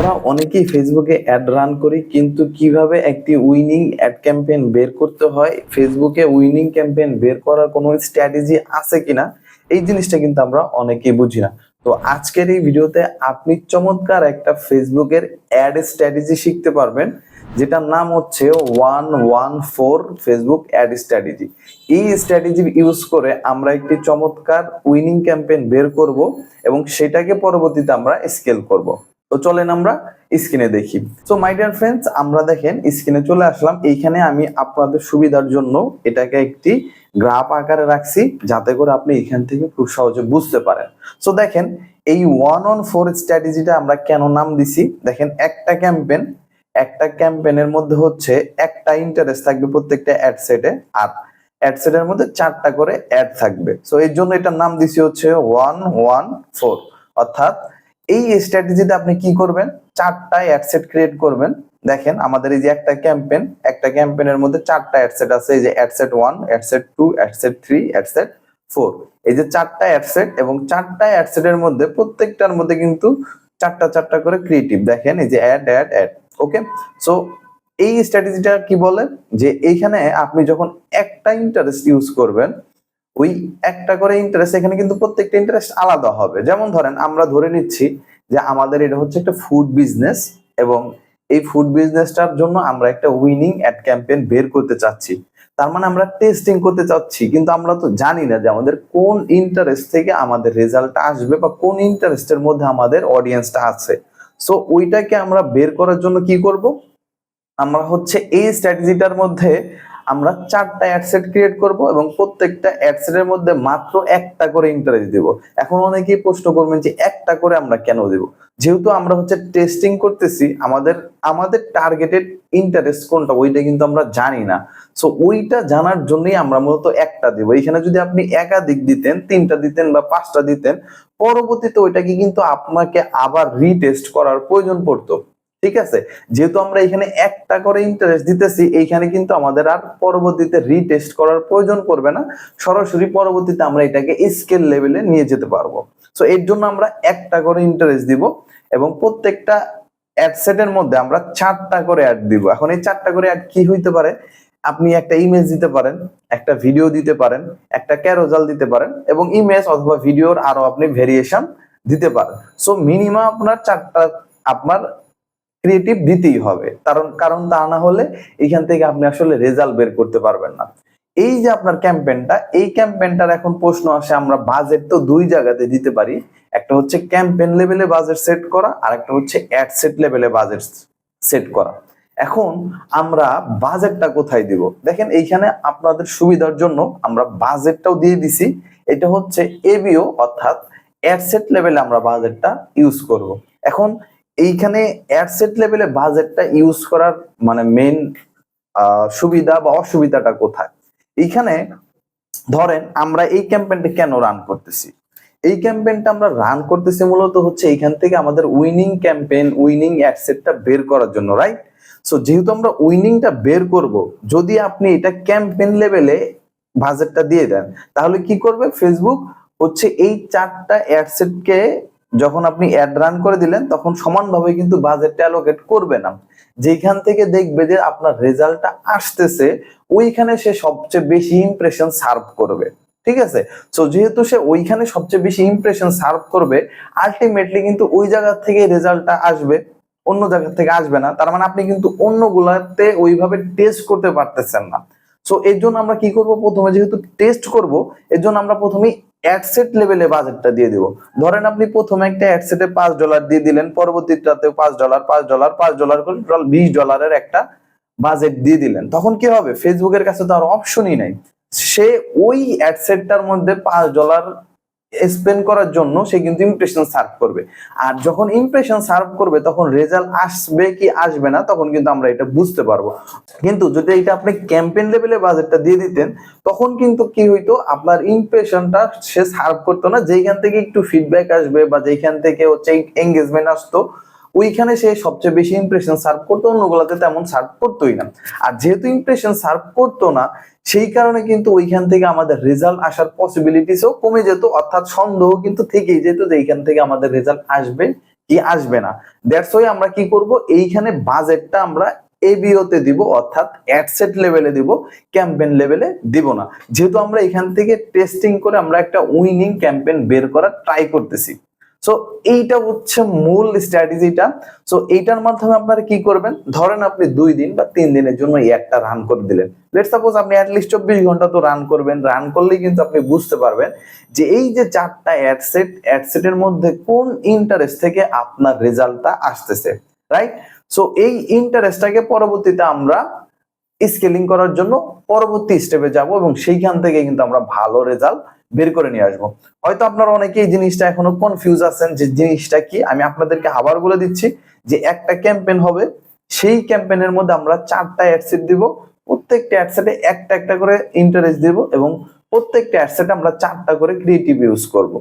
আমরা অনেকেই ফেসবুকে অ্যাড রান করি, কিন্তু কীভাবে একটি উইনিং অ্যাড ক্যাম্পেইন বের করতে হয় ফেসবুকে উইনিং ক্যাম্পেইন বের করার কোনো স্ট্র্যাটেজি আছে কিনা, এই জিনিসটা কিন্তু আমরা অনেকেই বুঝি না। তো আজকের এই ভিডিওতে আপনি চমৎকার একটা ফেসবুকের অ্যাড স্ট্র্যাটেজি শিখতে পারবেন, যেটার নাম হচ্ছে one one four Facebook ad strategy এই স্ট্র্যাটেজি ইউজ করে আমরা একটি চমৎকার উইনিং ক্যাম্পেইন বের করব এবং সেটাকে পরবর্তীতে আমরা স্কেল করব। তো চলেন আমরা স্ক্রিনে দেখি। তো মাই ডিয়ার ফ্রেন্ডস আমরা দেখেন, স্ক্রিনে চলে আসলাম। এইখানে আমি আপনাদের সুবিধার জন্য এটাকে একটি গ্রাফ আকারে রাখছি, যাতে করে আপনি এখান থেকে খুব সহজে বুঝতে পারেন। সো দেখেন, এই ওয়ান অন ফোর স্ট্র্যাটেজিটা আমরা কেন নাম দিছি? দেখেন, একটা ক্যাম্পেন একটা ক্যাম্পেনের মধ্যে হচ্ছে একটা ইন্টারেস্ট থাকবে প্রত্যেকটা অ্যাড সেটে আর অ্যাড সেটের মধ্যে চারটা করে অ্যাড থাকবে। সো এর জন্য এটার নাম দিছি হচ্ছে ওয়ান ওয়ান ফোর অর্থাৎ এই স্ট্র্যাটেজিতে আপনি কি করবেন? চারটা অ্যাডসেট ক্রিয়েট করবেন। দেখেন, আমাদের এই যে একটা ক্যাম্পেন একটা ক্যাম্পেনের মধ্যে চারটা অ্যাডসেট আছে। এই যে adset one adset two adset three adset four এই যে চারটা অ্যাডসেট এবং চারটা অ্যাডসেটের মধ্যে প্রত্যেকটার মধ্যে কিন্তু চারটা চারটা করে ক্রিয়েটিভ দেখেন, এই যে ad ad ad okay so এই স্ট্র্যাটেজিটা কি বলে? যে এইখানে আপনি যখন একটা ইন্টারেস্ট ইউজ করবেন ওই একটা করে ইন্টারেস্ট এখানে কিন্তু প্রত্যেকটা ইন্টারেস্ট আলাদা হবে। যেমন ধরেন, আমরা ধরে নিচ্ছি যে আমাদের এটা হচ্ছে একটা ফুড বিজনেস এবং এই ফুড বিজনেসটার জন্য আমরা একটা উইনিং অ্যাড ক্যাম্পেইন বের করতে চাচ্ছি। তার মানে আমরা টেস্টিং করতে চাচ্ছি, কিন্তু আমরা তো জানি না যে আমাদের কোন ইন্টারেস্ট থেকে আমাদের রেজাল্টটা আসবে বা কোন ইন্টারেস্টের মধ্যে আমাদের অডিয়েন্সটা আছে। সো ওইটাকে আমরা বের করার জন্য কি করব? আমরা হচ্ছে এই স্ট্র্যাটেজিটার মধ্যে আমরা চারটা অ্যাডসেট ক্রিয়েট করব এবং প্রত্যেকটা অ্যাডসেটের মধ্যে মাত্র একটা করে ইন্টারেস্ট দেব। এখন অনেকেই প্রশ্ন করবেন যে একটা করে আমরা কেন দেব? যেহেতু আমরা হচ্ছে টেস্টিং করতেছি, আমাদের আমাদের টার্গেটেড ইন্টারেস্ট কোনটা ওইটা কিন্তু আমরা জানি না। সো ওইটা জানার জন্যই আমরা মূলত একটা দেব। এখানে যদি আপনি একাধিক দিতেন, তিনটা দিতেন বা পাঁচটা দিতেন, পরবর্তীতে ওইটাকে কিন্তু আপনাকে আবার রিটেস্ট করার প্রয়োজন পড়তো। ঠিক আছে? যেহেতু আমরা এখানে একটা করে ইন্টারেস্ট দিতেছি, এইখানে কিন্তু আমাদের আর পরবর্তীতে রিটেস্ট করার প্রয়োজন পড়বে না। সরাসরি পরবর্তীতে আমরা এটাকে স্কেল লেভেলে নিয়ে যেতে পারব। সো এর জন্য আমরা একটা করে ইন্টারেস্ট দিব এবং প্রত্যেকটা অ্যাড সেটের মধ্যে আমরা চারটা করে অ্যাড দিব। এখন এই চারটা করে অ্যাড কি হইতে পারে? আপনি একটা ইমেজ দিতে পারেন, একটা ভিডিও দিতে পারেন, একটা ক্যারোজাল দিতে পারেন এবং ইমেজ অথবা ভিডিওর আরও আপনি ভেরিয়েশন দিতে পারেন। সো মিনিমাম আপনার চারটা, আপনার ক্রিয়েটিভ দিতেই হবে। কারণ কারণ তা না হলে এখান থেকে আপনি আসলে রেজাল্ট বের করতে পারবেন না। এই যে আপনার ক্যাম্পেনটা এই ক্যাম্পেনটার এখন প্রশ্ন আসে, আমরা বাজেট তো দুই জায়গাতে দিতে পারি। একটা হচ্ছে ক্যাম্পেন লেভেলে বাজেট সেট করা, আর একটা হচ্ছে অ্যাড সেট লেভেলে বাজেট সেট করা। এখন আমরা বাজেটটা কোথায় দিব? দেখেন, এইখানে আপনাদের সুবিধার জন্য আমরা বাজেটটাও দিয়ে দিছি। এটা হচ্ছে এবিও অর্থাৎ অ্যাডসেট লেভেলে আমরা বাজেটটা ইউজ করব। এখন এইখানে অ্যাডসেট লেভেলে বাজেটটা ইউজ করার মানে মেন সুবিধা বা অসুবিধাটা কোথায়? এইখানে ধরেন আমরা এই ক্যাম্পেইনটা কেন রান করতেছি? এই ক্যাম্পেইনটা আমরা রান করতেছি মূলত হচ্ছে এইখান থেকে আমাদের উইনিং ক্যাম্পেইন উইনিং অ্যাডসেটটা বের করার জন্য রাইট সো যেহেতু আমরা উইনিংটা বের করব, যদি আপনি এটা ক্যাম্পেইন লেভেলে বাজেটটা দিয়ে দেন, তাহলে কি করবে? ফেসবুক হচ্ছে এই চারটা অ্যাডসেটকে যখন আপনি অ্যাড রান করে দিলেন, তখন সমানভাবে কিন্তু বাজেটটা অ্যালোকেট করবে না। যেখান থেকে দেখবে যে আপনার রেজাল্টটা আসতেছে, ওইখানে সে সবচেয়ে বেশি ইমপ্রেশন সার্ভ করবে। ঠিক আছে? সো যেহেতু সে ওইখানে সবচেয়ে বেশি ইমপ্রেশন সার্ভ করবে আলটিমেটলি কিন্তু ওই জায়গা থেকে রেজাল্টটা আসবে, অন্য জায়গা থেকে আসবে না। তার মানে আপনি কিন্তু অন্যগুলাতে ওইভাবে টেস্ট করতে পারতেছেন না। সো এর জন্য আমরা কি করব? প্রথমে যেহেতু টেস্ট করব, এর জন্য আমরা প্রথমেই অ্যাডসেট লেভেলে বাজেটটা দিয়ে দিব। ধরেন আপনি প্রথমে একটা অ্যাডসেটে পাঁচ ডলার দিয়ে দিলেন পরবর্তীটাতে পাঁচ ডলার পাঁচ ডলার পাঁচ ডলার করে টোটাল বিশ ডলারের একটা বাজেট দিয়ে দিলেন। তখন কি হবে? ফেসবুকের কাছে তো আর অপশনই নাই। সে ওই অ্যাডসেটটার মধ্যে পাঁচ ডলার স্পেন্ড করার জন্য সে কিন্তু ইমপ্রেশন সার্ভ করবে। আর যখন ইমপ্রেশন সার্ভ করবে, তখন রেজাল্ট আসবে কি আসবে না, তখন কিন্তু আমরা এটা বুঝতে পারব। কিন্তু যদি এটা আপনি ক্যাম্পেইন লেভেলে বাজেটটা দিয়ে দিতেন, তখন কিন্তু কি হইতো? আপনার ইমপ্রেশনটা সে সার্ভ করতো না। যেইখান থেকে একটু ফিডব্যাক আসবে বা যেইখান থেকে হচ্ছে এঙ্গেজমেন্ট আসতো ওইখানে সে সবচেয়ে বেশি ইমপ্রেশন সার্ভ করতো, অন্যগুলোতে তেমন সার্ভ করতোই না। আর যেহেতু ইমপ্রেশন সার্ভ করতো না, সেই কারণে কিন্তু ওইখান থেকে আমাদের রেজাল্ট আসার পসিবিলিটিসও কমে যেত। অর্থাৎ সন্দেহ কিন্তু থেকেই যেত যে এইখান থেকে আমাদের রেজাল্ট আসবে কি আসবে না। দ্যাটস ওয়াই আমরা কি করব? এইখানে বাজেটটা আমরা এবিওতে দিব, অর্থাৎ অ্যাডসেট লেভেলে দিব ক্যাম্পেইন লেভেলে দিব না। যেহেতু আমরা এখান থেকে টেস্টিং করে আমরা একটা উইনিং ক্যাম্পেইন বের করার ট্রাই করতেছি। সো এইটা হচ্ছে মূল স্ট্র্যাটেজিটা সো এইটার মাধ্যমে আপনারা কি করবেন? ধরেন আপনি দুই দিন বা তিন দিনের জন্য একটা রান করে দিলেন। লেট সাপোজ আপনি অ্যাটলিস্ট চব্বিশ ঘণ্টা তো রান করবেন। রান করলেই কিন্তু আপনি বুঝতে পারবেন যে এই যে চারটা অ্যাডসেট অ্যাডসেটের মধ্যে কোন ইন্টারেস্ট থেকে আপনার রেজাল্টটা আসতেছে রাইট সো এই ইন্টারেস্টটাকে পরবর্তীতে আমরা স্কেলিং করার জন্য পরবর্তী স্টেপে যাব এবং সেইখান থেকে কিন্তু আমরা ভালো রেজাল্ট বের করে নিয়ে আসব। হয়তো আপনারা অনেকেই এই জিনিসটা এখনও কনফিউজ আছেন যে জিনিসটা কি? আমি আপনাদেরকে আবার বলে দিচ্ছি যে একটা ক্যাম্পেইন হবে, সেই ক্যাম্পেইনের মধ্যে আমরা চারটা অ্যাডসেট দিব, প্রত্যেকটা অ্যাডসেটে একটা একটা করে ইন্টারেস্ট দিব এবং প্রত্যেকটা অ্যাডসেটে আমরা চারটা করে ক্রিয়েটিভ ইউজ করব।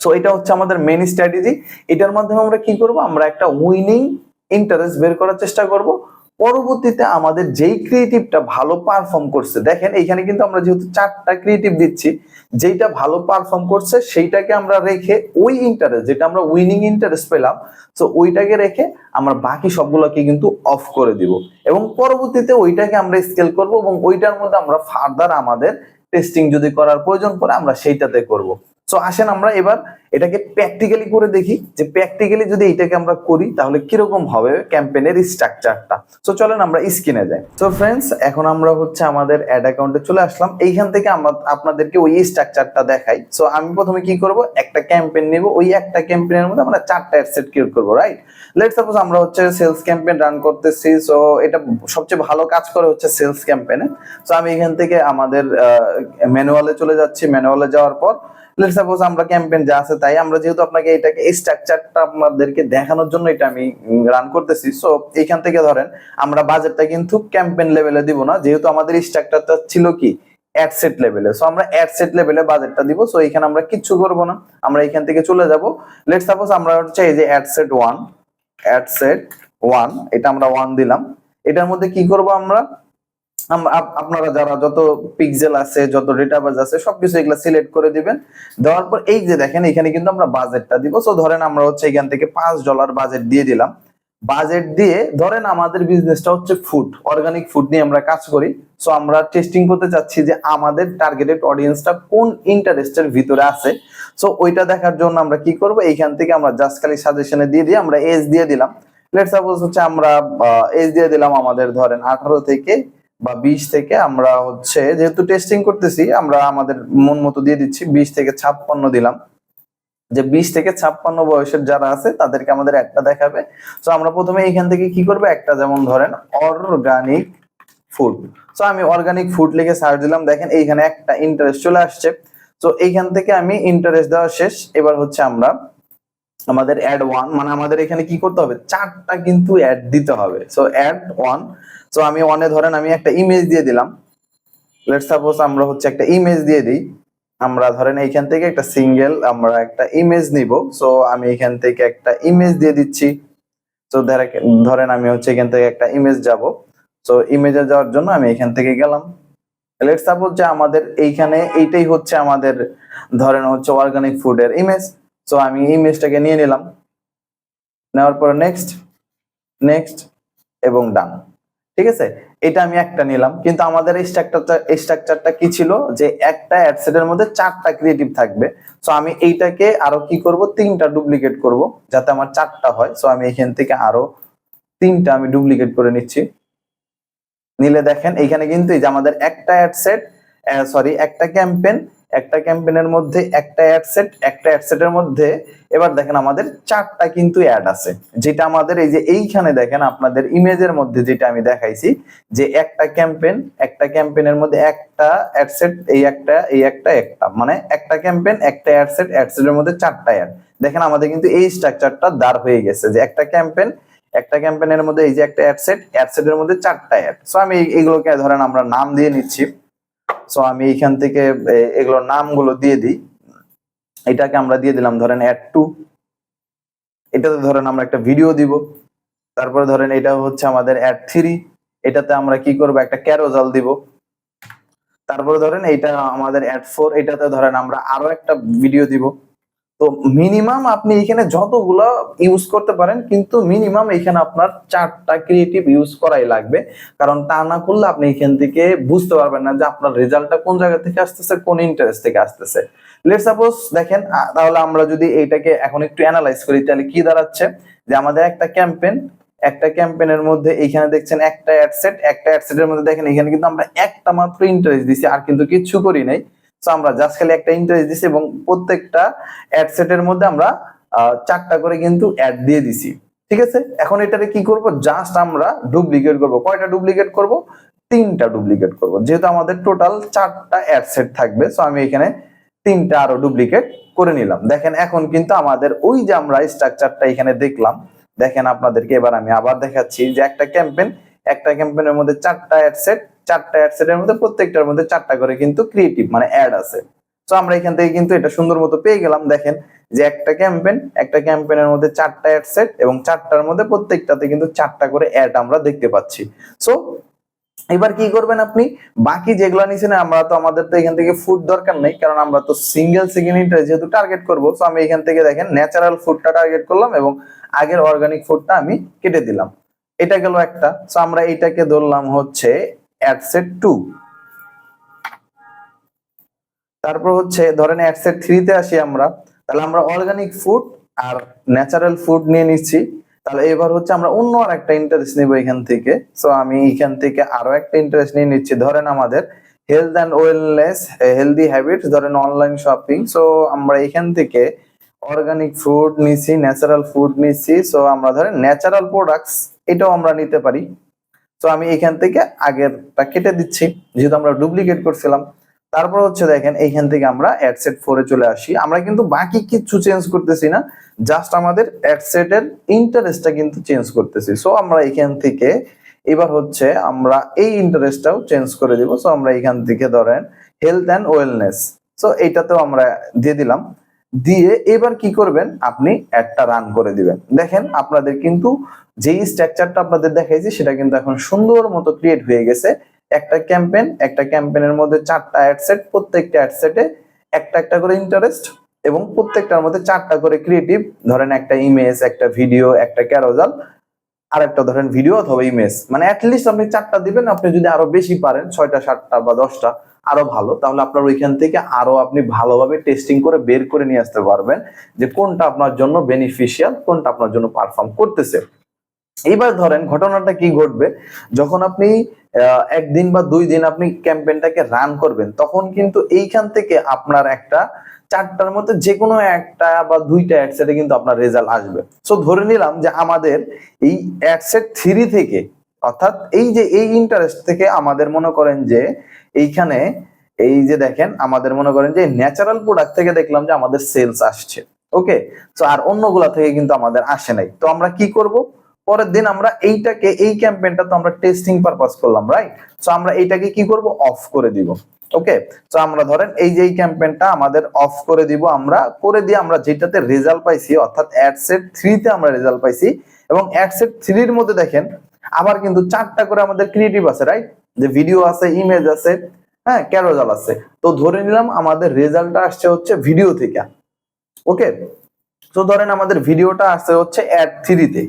সো এটা হচ্ছে আমাদের মেন স্ট্র্যাটেজি এটার মাধ্যমে আমরা কি করব? আমরা একটা উইনিং ইন্টারেস্ট বের করার চেষ্টা করব। পরবর্তীতে আমাদের যেই ক্রিয়েটিভটা ভালো পারফর্ম করছে, দেখেন এইখানে কিন্তু আমরা যেহেতু চারটা ক্রিয়েটিভ দিচ্ছি, যেইটা ভালো পারফর্ম করছে সেইটাকে আমরা রেখে ওই ইন্টারেস্ট যেটা আমরা উইনিং ইন্টারেস্ট পেলাম তো ওইটাকে রেখে আমরা বাকি সবগুলোকে কিন্তু অফ করে দিব। এবং পরবর্তীতে ওইটাকে আমরা স্কেল করব এবং ওইটার মধ্যে আমরা ফার্দার আমাদের টেস্টিং যদি করার প্রয়োজন পড়ে আমরা সেইটাতে করব। সো আসেন আমরা এবার এটাকে প্র্যাকটিক্যালি করে দেখি যে প্র্যাকটিক্যালি যদি এটাকে আমরা করি, তাহলে কীরকম হবে ক্যাম্পেইনের স্ট্রাকচারটা সো চলেন আমরা স্ক্রিনে যাই। সো ফ্রেন্ডস এখন আমরা হচ্ছে আমাদের অ্যাড অ্যাকাউন্টে চলে আসলাম। এইখান থেকে আমরা আপনাদেরকে ওই স্ট্রাকচারটা দেখাই। সো আমি প্রথমে কি করব? একটা ক্যাম্পেইন নিব। ওই একটা ক্যাম্পেইনের মধ্যে আমরা চারটা অ্যাডসেট ক্রিয়েট করব রাইট লেট সাপোজ আমরা হচ্ছে সেলস ক্যাম্পেইন রান করতেছি। সো এটা সবচেয়ে ভালো কাজ করে হচ্ছে সেলস ক্যাম্পেইনে সো আমি এখান থেকে আমাদের ম্যানুয়ালে চলে যাচ্ছি। ম্যানুয়ালে যাওয়ার পর লেট সাপোজ আমরা ক্যাম্পেইন যা আছে তাই, আমরা যেহেতু আপনাকে এটাকে স্ট্রাকচারটা আপনাদেরকে দেখানোর জন্য এটা আমি রান করতেছি সো এইখান থেকে ধরেন আমরা বাজেটটা কিন্তু ক্যাম্পেইন লেভেলে দিব না, যেহেতু আমাদের স্ট্রাকচারটা ছিল কি? অ্যাডসেট লেভেলে সো আমরা অ্যাডসেট লেভেলে বাজেটটা দিব সো এখানে আমরা কিচ্ছু করব না, আমরা এখান থেকে চলে যাব। লেট সাপোজ আমরা এই যে অ্যাডসেট ওয়ান অ্যাডসেট ওয়ান এটা আমরা ওয়ান দিলাম। এটার মধ্যে কি করব আমরা? আপনারা যারা যত পিক্সেল আছে, যত ডেটাবেজ আছে, সবকিছু এগুলা সিলেক্ট করে দিবেন। দেওয়ার পর এই যে দেখেন, এখানে কিন্তু আমরা বাজেটটা দিব। সো ধরেন আমরা হচ্ছে এখান থেকে পাঁচ ডলার বাজেট দিয়ে দিলাম। বাজেট দিয়ে, ধরেন আমাদের বিজনেসটা হচ্ছে ফুড অর্গানিক ফুড নিয়ে আমরা কাজ করি। সো আমরা টেস্টিং করতে চাচ্ছি যে আমাদের টার্গেটেড অডিয়েন্সটা কোন ইন্টারেস্টের ভিতরে আছে। সো ওইটা দেখার জন্য আমরা কি করব? এইখান থেকে আমরা জাস্ট খালি সাজেশনে দিয়ে দিয়ে আমরা এজ দিয়ে দিলাম। লেট সাপোজ হচ্ছে আমরা এজ দিয়ে দিলাম আমাদের ধরেন আঠারো থেকে বা বিশ থেকে আমরা হচ্ছে, যেহেতু টেস্টিং করতেছি, আমরা আমাদের মন মতো দিয়ে দিচ্ছি, বিশ থেকে ছাপ্পান্ন দিলাম। যে বিশ থেকে ছাপ্পান্ন বয়সের যারা আছে, তাদেরকে আমাদের একটা দেখাবে। তো আমরা প্রথমে এইখান থেকে কি করব? একটা যেমন ধরেন অর্গানিক ফুড সো আমি অর্গানিক ফুড লিখে সার্চ দিলাম। দেখেন, এইখানে একটা ইন্টারেস্ট চলে আসছে। তো এইখান থেকে আমি ইন্টারেস্ট দেওয়া শেষ। এবার হচ্ছে আমরা আমাদের অ্যাড ওয়ান মানে আমাদের এখানে কি করতে হবে? চারটা কিন্তু অ্যাড দিতে হবে। সো অ্যাড ওয়ান সো আমি ওয়ানে ধরেন আমি একটা ইমেজ দিয়ে দিলাম। লেট সাপোজ আমরা হচ্ছে একটা ইমেজ দিয়ে দিই। আমরা ধরেন এইখান থেকে একটা সিঙ্গেল আমরা একটা ইমেজ নিব। সো আমি এখান থেকে একটা ইমেজ দিয়ে দিচ্ছি। তো ধরেন আমি হচ্ছে এখান থেকে একটা ইমেজ যাব। সো ইমেজে যাওয়ার জন্য আমি এখান থেকে গেলাম। লেট সাপোজ যে আমাদের এইখানে এইটাই হচ্ছে আমাদের ধরেন হচ্ছে অর্গানিক ফুডের ইমেজ সো আমি ইমেজটাকে নিয়ে নিলাম। নেওয়ার পরে নেক্সট নেক্সট এবং ডান ঠিক আছে? এটা আমি একটা নিলাম। কিন্তু আমাদের এই স্ট্রাকচারটা স্ট্রাকচারটা কি ছিল? যে একটা অ্যাডসেটের মধ্যে চারটা ক্রিয়েটিভ থাকবে। সো আমি এইটাকে আরও কি করব? তিনটা ডুপ্লিকেট করব, যাতে আমার চারটা হয়। সো আমি এখান থেকে আরও তিনটা আমি ডুপ্লিকেট করে নিচ্ছি। নিলে দেখেন, এইখানে কিন্তু এই যে আমাদের একটা অ্যাডসেট সরি একটা ক্যাম্পেন একটা ক্যাম্পেনের মধ্যে একটা অ্যাডসেট একটা অ্যাডসেটের মধ্যে এবার দেখেন আমাদের চারটা কিন্তু অ্যাড আছে। যেটা আমাদের এই যে এইখানে দেখেন আপনাদের ইমেজের মধ্যে যেটা আমি দেখাইছি, যে একটা ক্যাম্পেন একটা ক্যাম্পেনের মধ্যে একটা অ্যাডসেট এই একটা এই একটা একটা। মানে একটা ক্যাম্পেন একটা অ্যাডসেট অ্যাডসেটের মধ্যে চারটা অ্যাড দেখেন আমাদের কিন্তু এই স্ট্রাকচারটা দাঁড় হয়ে গেছে, যে একটা ক্যাম্পেন একটা ক্যাম্পেনের মধ্যে এই যে একটা অ্যাডসেট অ্যাডসেটের মধ্যে চারটা অ্যাড সো আমি এইগুলোকে ধরেন আমরা নাম দিয়ে নিচ্ছি। সো আমি এইখান থেকে এগুলোর নামগুলো দিয়ে দিই। এটাকে আমরা দিয়ে দিলাম, ধরেন অ্যাড টু এটাতে ধরেন আমরা একটা ভিডিও দিব। তারপরে ধরেন এটা হচ্ছে আমাদের অ্যাড থ্রি এটাতে আমরা কি করব? একটা ক্যারোজাল দিব। তারপরে ধরেন এটা আমাদের অ্যাড ফোর এটাতে ধরেন আমরা আরও একটা ভিডিও দিব। তো মিনিমাম আপনি এখানে যতগুলো ইউজ করতে পারেন, কিন্তু মিনিমাম এখানে আপনার চারটা ক্রিয়েটিভ ইউজ করাই লাগবে। কারণ তা না করলে আপনি এখান থেকে বুঝতে পারবেন না যে আপনার রেজাল্টটা কোন জায়গা থেকে আসতেছে, কোন ইন্টারেস্ট থেকে আসতেছে। লেট সাপোজ দেখেন তাহলে আমরা যদি এইটাকে এখন একটু অ্যানালাইজ করি, তাহলে কি দাঁড়াচ্ছে? যে আমাদের একটা ক্যাম্পেইন একটা ক্যাম্পেইনের মধ্যে এইখানে দেখছেন একটা অ্যাডসেট একটা অ্যাডসেটের মধ্যে দেখেন এখানে কিন্তু আমরা একটা মাত্র ইন্টারেস্ট দিছি, আর কিন্তু কিচ্ছু করি নাই। আমরা জাস্ট খালি একটা ইন্টারেস্ট দিছি এবং প্রত্যেকটা অ্যাডসেটের মধ্যে আমরা চারটা করে কিন্তু অ্যাড দিয়ে দিছি। ঠিক আছে? এখন এটারে কি করব? জাস্ট আমরা ডুপ্লিকেট করব। কয়টা ডুপ্লিকেট করব? তিনটা ডুপ্লিকেট করব। যেহেতু আমাদের টোটাল চারটা অ্যাড সেট থাকবে সো আমি এখানে তিনটা আরও ডুপ্লিকেট করে নিলাম। দেখেন, এখন কিন্তু আমাদের ওই যে আমরা স্ট্রাকচারটা এখানে দেখলাম, দেখেন আপনাদেরকে এবার আমি আবার দেখাচ্ছি যে একটা ক্যাম্পেইন একটা ক্যাম্পেইনের মধ্যে চারটা অ্যাডসেট চারটা অ্যাডসেটের মধ্যে প্রত্যেকটার মধ্যে চারটা করে কিন্তু ক্রিয়েটিভ মানে অ্যাড আছে। তো আমরা এখান থেকে কিন্তু এটা সুন্দর মতো পেয়ে গেলাম। দেখেন যে একটা ক্যাম্পেইন একটা ক্যাম্পেইনের মধ্যে চারটা অ্যাডসেট এবং চারটার মধ্যে প্রত্যেকটাতে কিন্তু চারটা করে অ্যাড আমরা দেখতে পাচ্ছি। সো এবার কি করবেন আপনি? বাকি যেগুলো নিছেন, আমরা তো আমাদের তো এখান থেকে ফুড দরকার নেই, কারণ আমরা তো সিঙ্গেল সেকেন্ড যেহেতু টার্গেট করব তো আমি এখান থেকে দেখেন ন্যাচারাল ফুডটা টার্গেট করলাম এবং আগের অর্গানিক ফুডটা আমি কেটে দিলাম। এটা গেল একটা। তো আমরা এটাকে ধরলাম হচ্ছে অ্যাডসেট টু তারপর হচ্ছে ধরেন অ্যাডসেট থ্রিতে আসি আমরা, তাহলে আমরা অর্গানিক ফুড আর ন্যাচারাল ফুড নিয়ে নিচ্ছি। তাহলে এবার হচ্ছে আমরা অন্য আর একটা ইন্টারেস্ট নিব এখান থেকে। সো আমি এখান থেকে আরও একটা ইন্টারেস্ট নিয়ে নিচ্ছি। ধরেন আমাদের health and wellness healthy habits ধরেন অনলাইন শপিং সো আমরা এখান থেকে অর্গানিক ফুড নিচ্ছি ন্যাচারাল ফুড নিচ্ছি। সো আমরা ধরেন ন্যাচারাল প্রোডাক্টস এটাও আমরা নিতে পারি। তো আমি এখান থেকে আগেরটা কেটে দিচ্ছি, যেহেতু আমরা ডুপ্লিকেট করছিলাম। তারপর হচ্ছে দেখেন, এইখান থেকে আমরা অ্যাডসেট ফোরে চলে আসি। আমরা কিন্তু বাকি কিছু চেঞ্জ করতেছি না জাস্ট আমাদের অ্যাডসেটের ইন্টারেস্টটা কিন্তু চেঞ্জ করতেছি। সো আমরা এখান থেকে, এবার হচ্ছে আমরা এই ইন্টারেস্টটাও চেঞ্জ করে দিব। সো আমরা এখান থেকে ধরেন হেলথ অ্যান্ড ওয়েলনেস সো এইটাতেও আমরা দিয়ে দিলাম। দিয়ে এবার কি করবেন? আপনি একটা রান করে দিবেন। দেখেন আপনাদের কিন্তু যেই স্ট্রাকচারটা আপনাদের দেখাইছি, সেটা কিন্তু এখন সুন্দর মতো ক্রিয়েট হয়ে গেছে। একটা ক্যাম্পেইন একটা ক্যাম্পেইনের মধ্যে চারটা অ্যাডসেট প্রত্যেকটা অ্যাডসেটে একটা একটা করে ইন্টারেস্ট এবং প্রত্যেকটার মধ্যে চারটা করে ক্রিয়েটিভ ধরেন একটা ইমেজ একটা ভিডিও একটা ক্যারোজাল আর একটা ধরেন ভিডিও অথবা ইমেজ মানে অ্যাটলিস্ট আপনি চারটা দিবেন, আপনি যদি আরও বেশি পারেন, ছয়টা, সাতটা বা দশটা আরও ভালো, তাহলে আপনার ওইখান থেকে আরও আপনি ভালোভাবে টেস্টিং করে বের করে নিয়ে আসতে পারবেন যে কোনটা আপনার জন্য বেনিফিশিয়াল কোনটা আপনার জন্য পারফর্ম করতেছে। এইবার ধরেন ঘটনাটা কি ঘটবে? যখন আপনি একদিন বা দুই দিন আপনি ক্যাম্পেইনটাকে রান করবেন, তখন কিন্তু এইখান থেকে আপনার একটা চারটার মধ্যে যে কোনো একটা বা দুইটা অ্যাডসেটে কিন্তু আপনার রেজাল্ট আসবে। সো ধরে নিলাম যে আমাদের এই অ্যাডসেট থ্রি থেকে, অর্থাৎ এই যে এই ইন্টারেস্ট থেকে আমাদের মনে করেন যে এইখানে এই যে দেখেন, আমাদের মনে করেন যে ন্যাচারাল প্রোডাক্ট থেকে দেখলাম যে আমাদের সেলস আসছে ওকে তো আর অন্যগুলা থেকে কিন্তু আমাদের আসে নাই। তো আমরা কি করব? পরের দিন আমরা এইটাকে, এই ক্যাম্পেইনটা তো আমরা টেস্টিং পারপাস করলাম রাইট সো আমরা এইটাকে কি করব? অফ করে দিব ওকে তো আমরা ধরেন এই যে এই ক্যাম্পেইনটা আমাদের অফ করে দিব, আমরা করে দিয়ে আমরা যেটাতে রেজাল্ট পাইছি, অর্থাৎ অ্যাডসেট থ্রিতে আমরা রেজাল্ট পাইছি, এবং অ্যাডসেট থ্রির মধ্যে দেখেন, আবার কিন্তু চারটা করে আমাদের ক্রিয়েটিভ আছে রাইট যে ভিডিও আছে ইমেজ আছে হ্যাঁ ক্যারোজাল আছে। তো ধরে নিলাম আমাদের রেজাল্টটা আসছে হচ্ছে ভিডিও থেকে। ওকে তো ধরেন আমাদের ভিডিওটা আসছে হচ্ছে অ্যাড থ্রিতে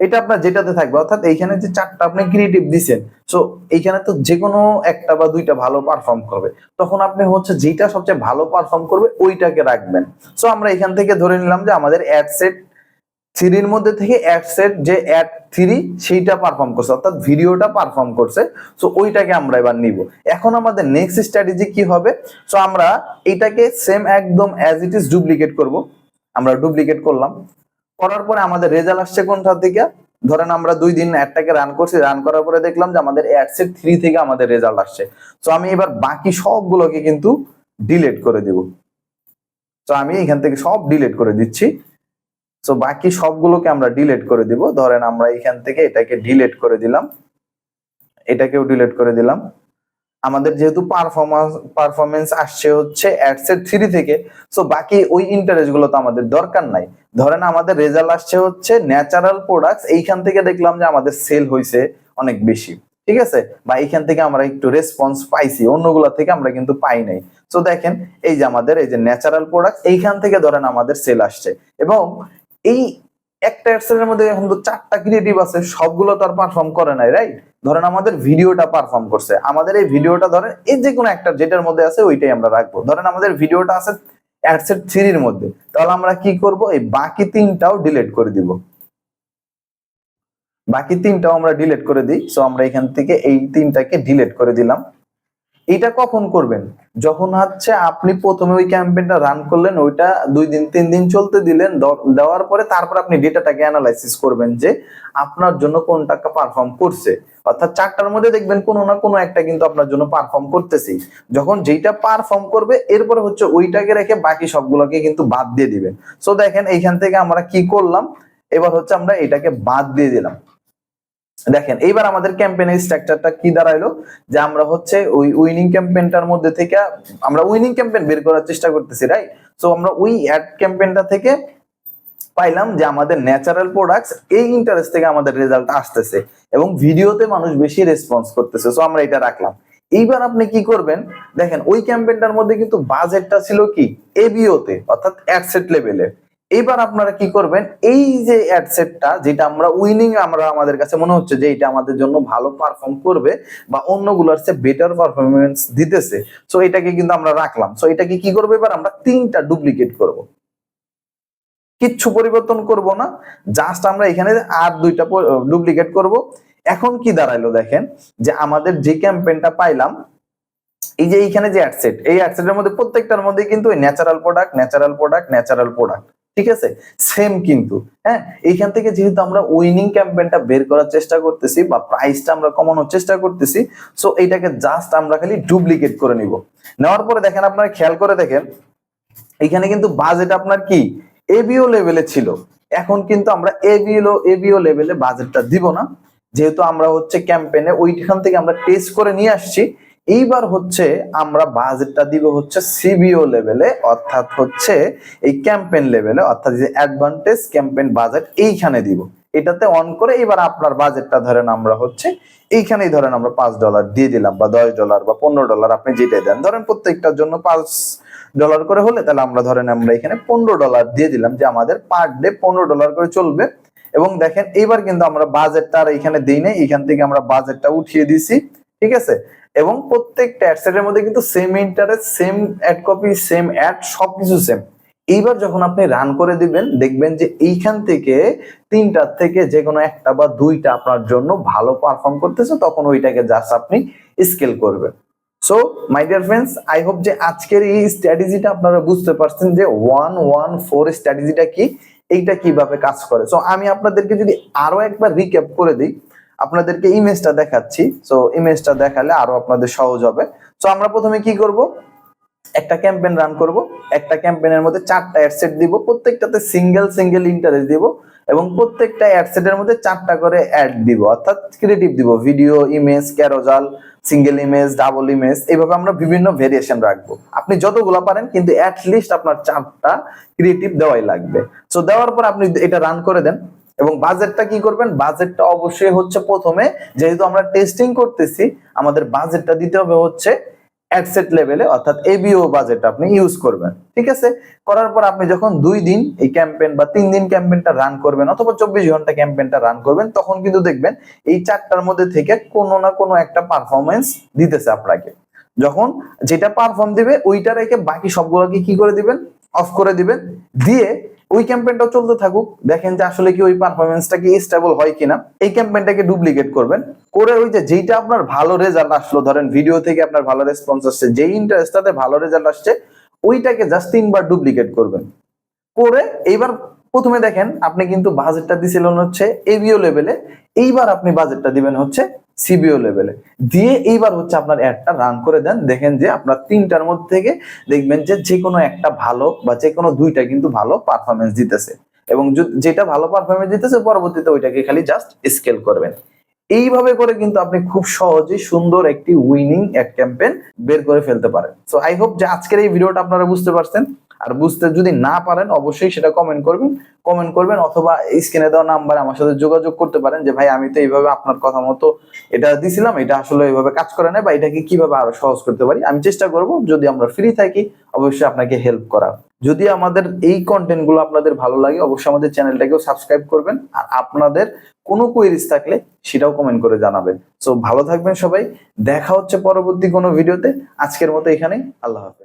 এটা আপনার যেটাতে থাকবে, অর্থাৎ এইখানে যে চারটা আপনি ক্রিয়েটিভ দিছেন সো এইখানে তো যে কোনো একটা বা দুইটা ভালো পারফর্ম করবে। তখন আপনি হচ্ছে যেটা সবচেয়ে ভালো পারফর্ম করবে, ওইটাকে রাখবেন। সো আমরা এখান থেকে ধরে নিলাম যে আমাদের অ্যাড সেট থ্রির মধ্যে থেকে অ্যাড সেট যে অ্যাড থ্রি সেইটা পারফর্ম করছে, অর্থাৎ ভিডিওটা পারফর্ম করছে। সো ওইটাকে আমরা এবার নিব। এখন আমাদের নেক্সট স্ট্র্যাটেজি কি হবে? সো আমরা এটাকে সেম একদম অ্যাজ ইট ইজ ডুপ্লিকেট করব। আমরা ডুপ্লিকেট করলাম। করার পরে আমাদের রেজাল্ট আসছে কোনটা থেকে? ধরেন আমরা দুই দিন অ্যাডটাকে রান করছি রান করার পরে দেখলাম যে আমাদের অ্যাডসেট থ্রি থেকে আমাদের রেজাল্ট আসছে। তো আমি এবার বাকি সবগুলোকে কিন্তু ডিলেট করে দিব। তো আমি এখান থেকে সব ডিলেট করে দিচ্ছি। তো বাকি সবগুলোকে আমরা ডিলেট করে দিব। ধরেন আমরা এখান থেকে এটাকে ডিলেট করে দিলাম। এটাকেও ডিলেট করে দিলাম। আমাদের যেহেতু পারফরমেন্স পারফরমেন্স আসছে হচ্ছে অ্যাডসেট থ্রি থেকে সো বাকি ওই ইন্টারেস্টগুলো তো আমাদের দরকার নাই। ধরেন আমাদের রেজাল্ট আসছে হচ্ছে ন্যাচারাল প্রোডাক্টস এইখান থেকে দেখলাম যে আমাদের সেল হয়েছে অনেক বেশি। ঠিক আছে? বা এখান থেকে আমরা একটু রেসপন্স পাইছি, অন্যগুলা থেকে আমরা কিন্তু পাই নাই। তো দেখেন, এই যে আমাদের, এই যে ন্যাচারাল প্রোডাক্ট এইখান থেকে ধরেন আমাদের সেল আসছে। এবং এই একটা অ্যাডসের মধ্যে এখন তো চারটা ক্রিয়েটিভ আছে, সবগুলো তো আর পারফর্ম করে নাই রাইট ধরেন আমাদের ভিডিওটা পারফর্ম করছে। আমাদের এই ভিডিওটা ধরেন, এই যে কোনো একটা যেটার মধ্যে আছে ওইটাই আমরা রাখব। ধরেন আমাদের ভিডিওটা আছে অ্যাডসেট থ্রির মধ্যে, তাহলে আমরা কি করব? এই বাকি তিনটাও ডিলিট করে দিব। বাকি তিনটাও আমরা ডিলিট করে দিই সো আমরা এখান থেকে এই তিনটাকে ডিলিট করে দিলাম। এটা কখন করবেন? যখন হচ্ছে আপনি প্রথমে ওই ক্যাম্পেইনটা রান করলেন, ওইটা দুই দিন, তিন দিন চলতে দিলেন দেওয়ার পরে তারপর আপনি ডেটাটাকে অ্যানালাইসিস করবেন যে আপনার জন্য কোনটা পারফর্ম করছে। অর্থাৎ চারটার মধ্যে দেখবেন কোনো না কোনো একটা কিন্তু আপনার জন্য পারফর্ম করতেছি যখন যেইটা পারফর্ম করবে, এরপরে হচ্ছে ওইটাকে রেখে বাকি সবগুলোকে কিন্তু বাদ দিয়ে দিবেন। সো দেখেন, এইখান থেকে আমরা কি করলাম? এবার হচ্ছে আমরা এটাকে বাদ দিয়ে দিলাম। দেখেন, এইবার আমাদের ক্যাম্পেইনের স্ট্রাকচারটা কি দাঁড়াইলো? যে আমরা হচ্ছে ওই উইনিং ক্যাম্পেইনটার মধ্যে থেকে, আমরা উইনিং ক্যাম্পেইন বের করার চেষ্টা করতেছি রাইট সো আমরা ওই অ্যাড ক্যাম্পেইনটা থেকে পাইলাম যে আমাদের ন্যাচারাল প্রোডাক্টস এই ইন্টারেস্ট থেকে আমাদের রেজাল্ট আসতেছে এবং ভিডিওতে মানুষ বেশি রেসপন্স করতেছে। সো আমরা এটা রাখলাম। এইবার আপনি কি করবেন? দেখেন, ওই ক্যাম্পেইনটার মধ্যে কিন্তু বাজেটটা ছিল কি? এবিওতে অর্থাৎ অ্যাডসেট লেভেলে এইবার আপনারা কি করবেন? এই যে অ্যাডসেটটা যেটা আমরা উইনিং আমরা আমাদের কাছে মনে হচ্ছে যে এটা আমাদের জন্য ভালো পারফর্ম করবে বা অন্যগুলোর চেয়ে বেটার পারফরমেন্স দিতেছে। সো এটাকে কিন্তু আমরা রাখলাম। সো এটাকে কি করব এবার? আমরা তিনটা ডুপ্লিকেট করব। কিচ্ছু পরিবর্তন করব না। জাস্ট আমরা এখানে আর দুইটা ডুপ্লিকেট করব। এখন কি দাঁড়াইলো দেখেন, যে আমাদের যে ক্যাম্পেইনটা পাইলাম, এই যে এইখানে যে অ্যাডসেট এই অ্যাডসেটের মধ্যে প্রত্যেকটার মধ্যে কিন্তু natural product natural product natural product ঠিক আছে? সেম কিন্তু হ্যাঁ? এইখান থেকে যেহেতু আমরা উইনিং ক্যাম্পেইনটা বের করার চেষ্টা করতেছি বা প্রাইসটা আমরা কমানোর চেষ্টা করতেছি সো এইটাকে জাস্ট আমরা খালি ডুপ্লিকেট করে নিব। নেওয়ার পরে দেখেন আপনারা খেয়াল করে দেখেন এখানে কিন্তু বাজেট আপনার কি? এবিও লেভেলে ছিল। এখন কিন্তু আমরা এবিও এবিও লেভেলে বাজেটটা দিব না। যেহেতু আমরা হচ্ছে ক্যাম্পেইনে ওইখান থেকে আমরা টেস্ট করে নিয়ে আসছি এইবার হচ্ছে আমরা বাজেটটা দিব হচ্ছে সিবিও লেভেলে অর্থাৎ হচ্ছে এই ক্যাম্পেইন লেভেলে অর্থাৎ যে অ্যাডভান্টেজ ক্যাম্পেইন বাজেট এইখানে দিব। এটাতে অন করে এবার আপনার বাজেটটা ধরেন আমরা হচ্ছে এইখানেই ধরেন আমরা পাঁচ ডলার দিয়ে দিলাম বা দশ ডলার বা পনেরো ডলার আপনি যেটাই দেন। ধরেন প্রত্যেকটার জন্য পাঁচ ডলার করে হলে তাহলে আমরা ধরেন আমরা এখানে পনেরো ডলার দিয়ে দিলাম যে আমাদের পার ডে পনেরো ডলার করে চলবে। এবং দেখেন এইবার কিন্তু আমরা বাজেটটা আর এখানে দিই নাই এখান থেকে আমরা বাজেটটা উঠিয়ে দিছি, ঠিক আছে? এবং প্রত্যেকটা অ্যাডসেটের মধ্যে কিন্তু same interest same ad copy same ad সবকিছু সেম এইবার যখন আপনি রান করে দিবেন, দেখবেন যে এইখান থেকে তিনটার থেকে যে কোনো একটা বা দুইটা আপনার জন্য ভালো পারফর্ম করতেছে, তখন ওইটাকে জাস্ট আপনি স্কেল করবেন। So my dear friends I hope যে আজকের এই স্ট্র্যাটেজিটা আপনারা বুঝতে পারছেন যে ওয়ান ওয়ান ফোর স্ট্র্যাটেজিটা কি, এইটা কীভাবে কাজ করে। সো আমি আপনাদেরকে যদি আরও একবার রিক্যাপ করে দিই আপনাদেরকে ইমেজটা দেখাচ্ছি। সো ইমেজটা দেখালে আরও আপনাদের সহজ হবে। সো আমরা প্রথমে কি করব? একটা ক্যাম্পেইন রান করব। একটা ক্যাম্পেইনের মধ্যে চারটা অ্যাডসেট দিব। প্রত্যেকটাতে সিঙ্গেল সিঙ্গেল ইন্টারেস্ট দিব এবং প্রত্যেকটা অ্যাডসেটের মধ্যে চারটা করে অ্যাড দিব। অর্থাৎ ক্রিয়েটিভ দিব। Video image carousel single image double image এইভাবে আমরা বিভিন্ন ভেরিয়েশন রাখব। আপনি যতগুলো পারেন, কিন্তু অ্যাট লিস্ট আপনার চারটা ক্রিয়েটিভ দেওয়াই লাগবে। সো দেওয়ার পর আপনি এটা রান করে দেন। এবং বাজেটটা কি করবেন? বাজেটটা অবশ্যই হচ্ছে প্রথমে যেহেতু আমরা টেস্টিং করতেছি, আমাদের বাজেটটা দিতে হবে হচ্ছে অ্যাডসেট লেভেলে অর্থাৎ এবিও বাজেট আপনি ইউজ করবেন। ঠিক আছে? করার পর আপনি যখন দুই দিন এই ক্যাম্পেইন বা তিন দিন ক্যাম্পেইনটা রান করবেন অথবা চব্বিশ ঘণ্টা ক্যাম্পেইনটা রান করবেন, তখন কিন্তু দেখবেন এই চারটার মধ্যে থেকে কোনো না কোনো একটা পারফরমেন্স দিতেছে আপনাকে। যখন যেটা পারফর্ম দিবে, ওইটা রেখে বাকি সবগুলোকে কি করে দিবেন? অফ করে দিবেন। দিয়ে ওই ক্যাম্পেইনটা চলতে থাকুক। দেখেন যে আসলে কি ওই পারফরমেন্সটা কি স্টেবল হয় কিনা। এই ক্যাম্পেইনটাকে ডুপ্লিকেট করবেন। করে ওই যে যেইটা আপনার ভালো রেজাল্ট আসলো, ধরেন ভিডিও থেকে আপনার ভালো রেসপন্স আসছে, যেই ইন্টারেস্টটাতে ভালো রেজাল্ট আসছে, ওইটাকে জাস্ট তিনবার ডুপ্লিকেট করবেন। করে এইবার প্রথমে দেখেন, আপনি কিন্তু বাজেটটা দিছিলেন হচ্ছে এবিও লেভেলে এইবার আপনি বাজেটটা দিবেন হচ্ছে সিবিও লেভেলে দিয়ে এইবার হচ্ছে আপনার অ্যাডটা রান করে দেন। দেখেন যে আপনার তিনটার মধ্যে থেকে দেখবেন যে যে কোনো একটা ভালো বা যে কোনো দুইটা কিন্তু ভালো পারফরমেন্স দিতেছে। এবং যেটা ভালো পারফরমেন্স দিতেছে, পরবর্তীতে ওইটাকে খালি জাস্ট স্কেল করবেন। এইভাবে করে কিন্তু আপনি খুব সহজেই সুন্দর একটি উইনিং এক ক্যাম্পেইন বের করে ফেলতে পারেন। সো আই হোপ যে আজকের এই ভিডিওটা আপনারা বুঝতে পারছেন। আর বুঝতে যদি না পারেন, অবশ্যই সেটা কমেন্ট করবেন কমেন্ট করবেন অথবা স্ক্রিনে দেওয়া নাম্বারে আমার সাথে যোগাযোগ করতে পারেন যে, ভাই, আমি তো এইভাবে আপনার কথা মতো এটা দিছিলাম, এটা আসলে এইভাবে কাজ করে না বা এটাকে কীভাবে আরও সহজ করতে পারি? আমি চেষ্টা করব, যদি আমরা ফ্রি থাকি, অবশ্যই আপনাকে হেল্প করার। যদি আমাদের এই কন্টেন্টগুলো আপনাদের ভালো লাগে, অবশ্যই আমাদের চ্যানেলটাকেও সাবস্ক্রাইব করবেন আর আপনাদের কোনো কোয়েরিজ থাকলে সেটাও কমেন্ট করে জানাবেন। সো ভালো থাকবেন সবাই, দেখা হচ্ছে পরবর্তী কোনো ভিডিওতে আজকের মতো এখানেই, আল্লাহ হাফেজ।